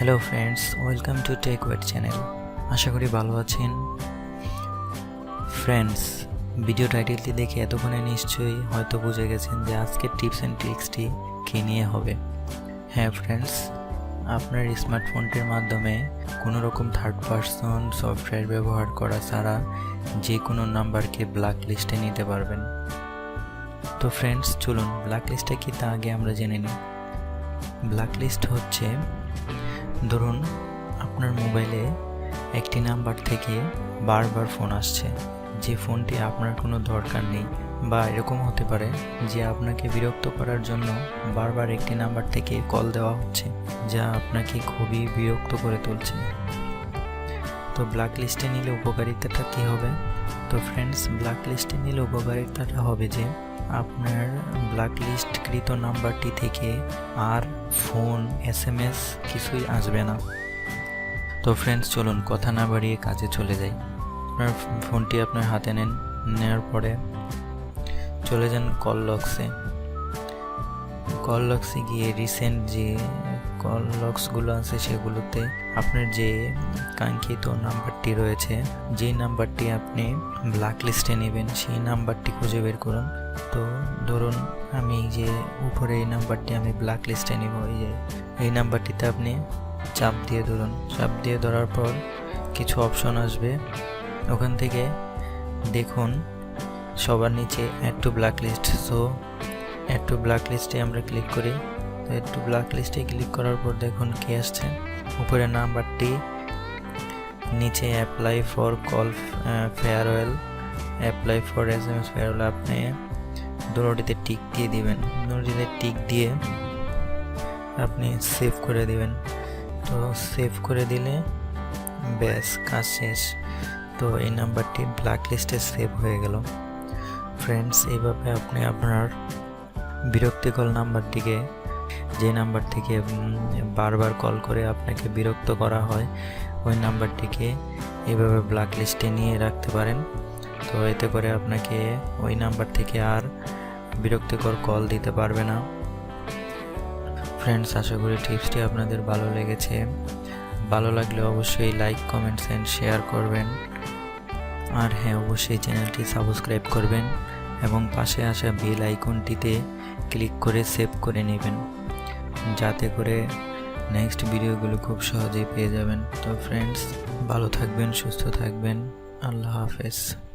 Hello friends, welcome to tech wait channel. আশা করি ভালো আছেন। ফ্রেন্ডস, ভিডিও টাইটেলটি দেখে এতক্ষণে নিশ্চয়ই হয়তো বুঝে গেছেন যে আজকের টিপস অ্যান্ড ট্রিক্সটি কী নিয়ে হবে। হ্যাঁ ফ্রেন্ডস, আপনার স্মার্টফোনটির মাধ্যমে কোনো রকম থার্ড পার্সন সফটওয়্যার ব্যবহার করা ছাড়া যে কোনো নাম্বারকে ব্ল্যাক লিস্টে নিতে পারবেন। তো ফ্রেন্ডস, চলুন ব্ল্যাক লিস্টটা কি তা আগে আমরা জেনে নিই। ব্ল্যাক লিস্ট হচ্ছে ধরুন, আপনার মোবাইলে একটি নাম্বার থেকে বারবার ফোন আসছে, যে ফোনটি আপনার কোনো দরকার নেই বা এরকম হতে পারে যে আপনাকে বিরক্ত করার জন্য বারবার একটি নাম্বার থেকে কল দেওয়া হচ্ছে, যা আপনাকে খুবই বিরক্ত করে তুলছে। তো ব্ল্যাক লিস্টে নিলে উপকারিতাটা কী হবে? তো ফ্রেন্ডস ব্ল্যাক লিস্টে নিলে উপকারিতাটা হবে যে, আপনার ব্ল্যাক লিস্টকৃত নাম্বারটি থেকে আর ফোন এস এম এস কিছুই আসবে না। তো ফ্রেন্ডস চলুন কথা না বাড়িয়ে কাজে চলে যাই। আপনার ফোনটি আপনার হাতে নেন, নেওয়ার পরে চলে যান কল লক্সে কল লক্সে গিয়ে রিসেন্ট যে লক্সগুলো আছে সেগুলোতে আপনার যে কাঙ্ক্ষিত নাম্বারটি রয়েছে, যে নাম্বারটি আপনি ব্ল্যাক লিস্টে নেবেন, সেই নাম্বারটি খুঁজে বের করুন। তো ধরুন আমি যে উপরে এই নাম্বারটি আমি ব্ল্যাক লিস্টে নিব, এই যে এই নাম্বারটিতে আপনি চাপ দিয়ে ধরুন। চাপ দিয়ে ধরার পর কিছু অপশন আসবে। ওখান থেকে দেখুন সবার নিচে add to black list so add to black লিস্টে আমরা ক্লিক করি। তো অ্যাড টু ব্ল্যাক লিস্টে ক্লিক করার পর দেখুন কি আসছে। উপরে নাম্বারটি নিচে apply for call firewall apply for S M S firewall আপনি দুটোটিতে টিক দিয়ে দিবেন। দুটোটিতে টিক দিয়ে আপনি সেভ করে দিবেন। তো সেভ করে দিলে ব্যাস, কাজ শেষ। তো এই নাম্বারটি ব্ল্যাক লিস্টে সেভ হয়ে গেল। ফ্রেন্ডস এইভাবে আপনি আপনার বিরক্তিকর নাম্বারটিকে যে নাম্বার থেকে বারবার কল করে আপনাকে বিরক্ত করা হয়, ওই নাম্বারটিকে এভাবে ব্ল্যাক লিস্টে নিয়ে রাখতে পারেন। তো এতে করে আপনাকে ওই নাম্বার থেকে আর বিরক্তিকর কল দিতে পারবে না। ফ্রেন্ডস আশা করি টিপসটি আপনাদের ভালো লেগেছে। ভালো লাগলে অবশ্যই লাইক কমেন্টস অ্যান্ড শেয়ার করবেন। আর হ্যাঁ অবশ্যই চ্যানেলটি সাবস্ক্রাইব করবেন এবং পাশে আসা বেল আইকনটিতে ক্লিক করে সেভ করে নেবেন। যাতে করে নেক্সট ভিডিওগুলো খুব সহজেই পেয়ে যাবেন। তো ফ্রেন্ডস ভালো থাকবেন, সুস্থ থাকবেন। আল্লাহ হাফেজ।